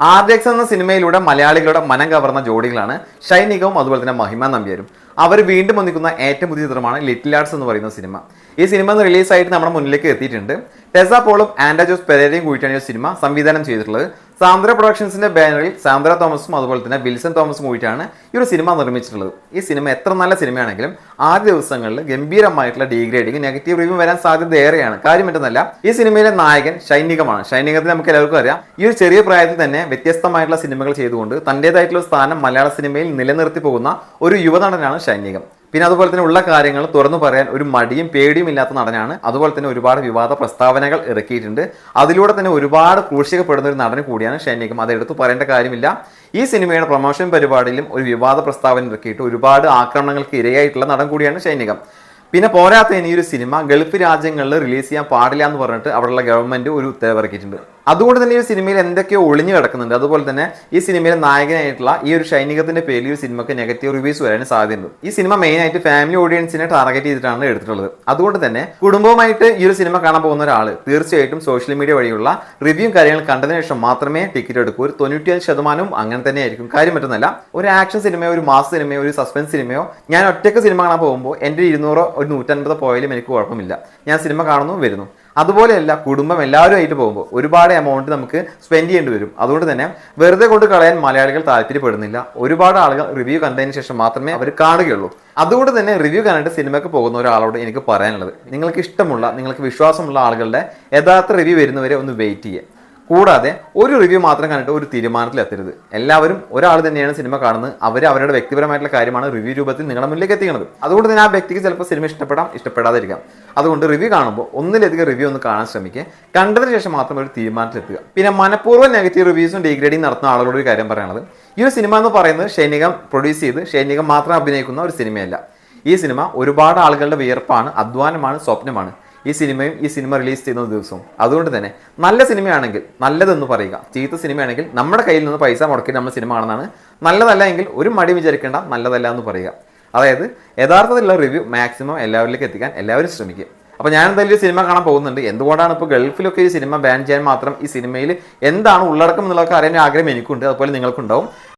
ആർഡെക്സ് എന്ന സിനിമയിലൂടെ മലയാളികളുടെ മനം കവർന്ന ജോഡികളാണ് ഷൈനികവും അതുപോലെ തന്നെ മഹിമ നമ്പ്യാരും. അവർ വീണ്ടും ഒന്നിക്കുന്ന ഏറ്റവും പുതിയ ചിത്രമാണ് ലിറ്റിൽ ആർട്സ് എന്ന് പറയുന്ന സിനിമ. ഈ സിനിമ റിലീസായിട്ട് നമ്മുടെ മുന്നിലേക്ക് എത്തിയിട്ടുണ്ട്. ടെസ പോളും ആൻഡ ജോസ് പെരേരയും കൂടിയിട്ടാണ് ഈ സിനിമ സംവിധാനം ചെയ്തിട്ടുള്ളത്. സാന്ദ്ര പ്രൊഡക്ഷൻസിന്റെ ബാനറിൽ സാന്ദ്ര തോമസും അതുപോലെ തന്നെ വിൽസൺ തോമസും കൂടിയിട്ടാണ് ഈ ഒരു സിനിമ നിർമ്മിച്ചിട്ടുള്ളത്. ഈ സിനിമ എത്ര നല്ല സിനിമയാണെങ്കിലും ആദ്യ ദിവസങ്ങളിൽ ഗംഭീരമായിട്ടുള്ള ഡീഗ്രേഡിങ് നെഗറ്റീവ് റിവ്യൂ വരാൻ സാധ്യത ഏറെയാണ്. കാര്യം മറ്റൊന്നല്ല ഈ സിനിമയിലെ നായകൻ ഷൈനികമാണ്. ഷൈനികത്തിൽ നമുക്ക് എല്ലാവർക്കും അറിയാം ഈ ഒരു ചെറിയ പ്രായത്തിൽ തന്നെ വ്യത്യസ്തമായിട്ടുള്ള സിനിമകൾ ചെയ്തുകൊണ്ട് തന്റേതായിട്ടുള്ള സ്ഥാനം മലയാള സിനിമയിൽ നിലനിർത്തി പോകുന്ന ഒരു യുവനടനാണ് ഷൈനികം. പിന്നെ അതുപോലെ തന്നെ ഉള്ള കാര്യങ്ങൾ തുറന്നു പറയാൻ ഒരു മടിയും പേടിയും ഇല്ലാത്ത നടനാണ്. അതുപോലെ തന്നെ ഒരുപാട് വിവാദ പ്രസ്താവനകൾ ഇറക്കിയിട്ടുണ്ട്. അതിലൂടെ തന്നെ ഒരുപാട് ക്രൂശിക്കപ്പെടുന്ന ഒരു നടൻ കൂടിയാണ് ഷൈനിക്കും അത് എടുത്തു പറയേണ്ട കാര്യമില്ല. ഈ സിനിമയുടെ പ്രൊമോഷൻ പരിപാടിയിലും ഒരു വിവാദ പ്രസ്താവന ഇറക്കിയിട്ട് ഒരുപാട് ആക്രമണങ്ങൾക്ക് ഇരയായിട്ടുള്ള നടൻ കൂടിയാണ് ഷൈനികം. പിന്നെ പോരാത്തതിന് ഈ ഒരു സിനിമ ഗൾഫ് രാജ്യങ്ങളിൽ റിലീസ് ചെയ്യാൻ പാടില്ല എന്ന് പറഞ്ഞിട്ട് അവിടെയുള്ള ഗവൺമെന്റ് ഒരു ഉത്തരവ് ഇറക്കിയിട്ടുണ്ട്. അതുകൊണ്ട് തന്നെ ഈ ഒരു സിനിമയിൽ എന്തൊക്കെയോ ഒളിഞ്ഞു കിടക്കുന്നുണ്ട്. അതുപോലെ തന്നെ ഈ സിനിമയിലെ നായകനായിട്ടുള്ള ഈ ഒരു ഷൈനികത്തിന്റെ പേരിൽ ഈ സിനിമക്ക് നെഗറ്റീവ് റിവ്യൂസ് വരാൻ സാധ്യതയുണ്ട്. ഈ സിനിമ മെയിൻ ആയിട്ട് ഫാമിലി ഓഡിയൻസിനെ ടാർഗറ്റ് ചെയ്തിട്ടാണ് എടുത്തിട്ടുള്ളത്. അതുകൊണ്ട് തന്നെ കുടുംബവുമായിട്ട് ഈ ഒരു സിനിമ കാണാൻ പോകുന്ന ഒരാൾ തീർച്ചയായിട്ടും സോഷ്യൽ മീഡിയ വഴിയുള്ള റിവ്യൂ കാര്യങ്ങൾ കണ്ടതിന് ശേഷം മാത്രമേ ടിക്കറ്റ് എടുക്കൂ. ഒരു തൊണ്ണൂറ്റിയഞ്ച് ശതമാനവും അങ്ങനെ തന്നെ ആയിരിക്കും. കാര്യം പറ്റുന്നല്ല ഒരു ആക്ഷൻ സിനിമയോ ഒരു മാസ് സിനിമയോ ഒരു സസ്പെൻസ് സിനിമയോ ഞാൻ ഒറ്റയ്ക്ക് സിനിമ കാണാൻ പോകുമ്പോൾ എന്റെ ഇരുന്നൂറോ ഒരു നൂറ്റൻപതോ പോയാലും എനിക്ക് കുഴപ്പമില്ല. ഞാൻ സിനിമ കാണുന്നു വരുന്നു. അതുപോലെയല്ല കുടുംബം എല്ലാവരുമായിട്ട് പോകുമ്പോൾ ഒരുപാട് എമൗണ്ട് നമുക്ക് സ്പെൻഡ് ചെയ്യേണ്ടി വരും. അതുകൊണ്ട് തന്നെ വെറുതെ കൊണ്ട് കളയാൻ മലയാളികൾ താല്പര്യപ്പെടുന്നില്ല. ഒരുപാട് ആളുകൾ റിവ്യൂ കണ്ടതിന് ശേഷം മാത്രമേ അവർ കാണുകയുള്ളൂ. അതുകൊണ്ട് തന്നെ റിവ്യൂ കണ്ടിട്ട് സിനിമയ്ക്ക് പോകുന്ന ഒരാളോട് എനിക്ക് പറയാനുള്ളത് നിങ്ങൾക്ക് ഇഷ്ടമുള്ള നിങ്ങൾക്ക് വിശ്വാസമുള്ള ആളുകളുടെ യഥാർത്ഥ റിവ്യൂ വരുന്നവരെ ഒന്ന് വെയിറ്റ് ചെയ്യുക. കൂടാതെ ഒരു റിവ്യൂ മാത്രം കണ്ടിട്ട് ഒരു തീരുമാനത്തിലെത്തരുത് എല്ലാവരും ഒരാൾ തന്നെയാണ് സിനിമ കാണുന്നത്. അവർ അവരുടെ വ്യക്തിപരമായിട്ടുള്ള കാര്യമാണ് റിവ്യൂ രൂപത്തിൽ നിങ്ങളുടെ മുന്നിലേക്ക് എത്തിക്കുന്നത്. അതുകൊണ്ട് തന്നെ ആ വ്യക്തിക്ക് ചിലപ്പോൾ സിനിമ ഇഷ്ടപ്പെടാം ഇഷ്ടപ്പെടാതിരിക്കാം. അതുകൊണ്ട് റിവ്യൂ കാണുമ്പോൾ ഒന്നിലധികം റിവ്യൂ ഒന്ന് കാണാൻ ശ്രമിക്കുക. കണ്ടതിന് ശേഷം മാത്രം ഒരു തീരുമാനത്തിലെത്തുക പിന്നെ മനഃപൂർവം നെഗറ്റീവ് റിവ്യൂസും ഡീഗ്രേഡിങ് നടത്തുന്ന ആളുകളോട് ഒരു കാര്യം പറയാനുള്ളത്. ഈ ഒരു സിനിമ എന്ന് പറയുന്നത് ഷൈനികം പ്രൊഡ്യൂസ് ചെയ്ത് ഷൈനികം മാത്രം അഭിനയിക്കുന്ന ഒരു സിനിമയല്ല ഈ സിനിമ ഒരുപാട് ആളുകളുടെ വിയർപ്പാണ് അധ്വാനമാണ് സ്വപ്നമാണ്. ഈ സിനിമയും ഈ സിനിമ റിലീസ് ചെയ്യുന്ന ദിവസവും. അതുകൊണ്ട് തന്നെ നല്ല സിനിമയാണെങ്കിൽ നല്ലതെന്ന് പറയുക. ചീത്ത സിനിമയാണെങ്കിൽ നമ്മുടെ കയ്യിൽ നിന്ന് പൈസ മുടക്കി നമ്മൾ സിനിമ കാണുന്നതാണ്. നല്ലതല്ല എങ്കിൽ ഒരു മടി വിചാരിക്കേണ്ട നല്ലതല്ല എന്ന് പറയുക. അതായത് യഥാർത്ഥത്തിലുള്ള റിവ്യൂ മാക്സിമം എല്ലാവരിലേക്ക് എത്തിക്കാൻ എല്ലാവരും ശ്രമിക്കും അപ്പോൾ ഞാൻ എന്തായാലും സിനിമ കാണാൻ പോകുന്നുണ്ട്. എന്തുകൊണ്ടാണ് ഇപ്പോൾ ഗൾഫിലൊക്കെ ഈ സിനിമ ബാൻ ചെയ്യാൻ മാത്രം ഈ സിനിമയിൽ എന്താണ് ഉള്ളടക്കം എന്നുള്ളതൊക്കെ അറിയാൻ ആഗ്രഹം എനിക്കുണ്ട്. അതുപോലെ നിങ്ങൾക്കുണ്ടാവും.